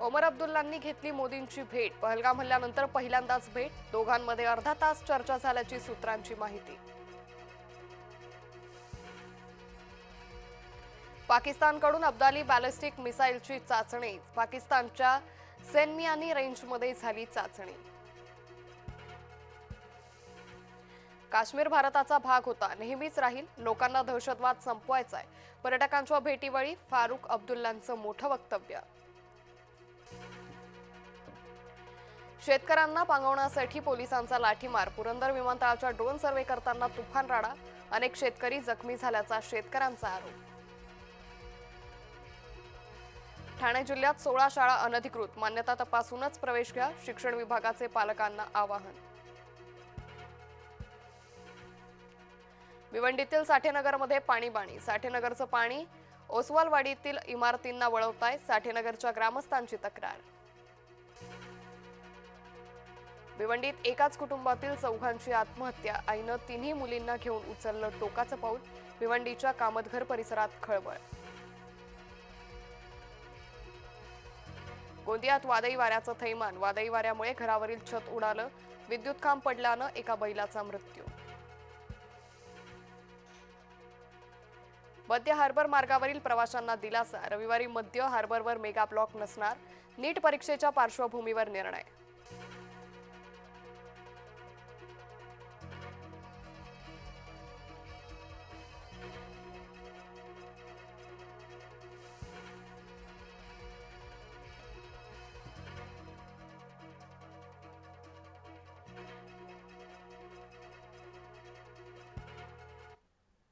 ओमर अब्दुल्लांनी घेतली मोदींची भेट. पहलगाम हल्ल्यानंतर पहिल्यांदाच भेट. दोघांमध्ये अर्धा तास चर्चा झाल्याची सूत्रांची माहिती. पाकिस्तानकडून अब्दाली बॅलिस्टिक मिसाईलची चाचणी. पाकिस्तानच्या सेनमियानी रेंजमध्ये झाली चाचणी. काश्मीर भारताचा भाग होता. नेहमीच राहील. लोकांना दहशतवाद संपवायचा आहे पर्यटकांच्या भेटीवेळी फारुख अब्दुल्लांचं मोठं वक्तव्य. शेतकऱ्यांना पांगवण्यासाठी पोलिसांचा लाठीमार. पुरंदर विमानतळाच्या ड्रोन सर्वे करताना तुफान राडा. अनेक शेतकरी जखमी झाल्याचा शेतकऱ्यांचा आरोप. ठाणे जिल्ह्यात सोळा शाळा अनधिकृत. मान्यता तपासूनच प्रवेश घ्या. शिक्षण विभागाचे पालकांना आवाहन. भिवंडीतील साठेनगरमध्ये पाणीबाणी. साठेनगरचं पाणी ओसवालवाडीतील इमारतींना वळवताय. साठेनगरच्या ग्रामस्थांची तक्रार. भिवंडीत एकाच कुटुंबातील चौघांची आत्महत्या. आईनं तिन्ही मुलींना घेऊन उचललं टोकाचं पाऊल. भिवंडीच्या कामतघर परिसरात खळबळ. गोंदियात वादळी वाऱ्याचं थैमान. वादळी वाऱ्यामुळे घरावरील छत उडालं. विद्युत खांब पडल्यानं एका बैलाचा मृत्यू. मध्य हार्बर मार्गावरील प्रवाशांना दिलासा. रविवारी मध्य हार्बरवर मेगा ब्लॉक नसणार. नीट परीक्षेच्या पार्श्वभूमीवर निर्णय.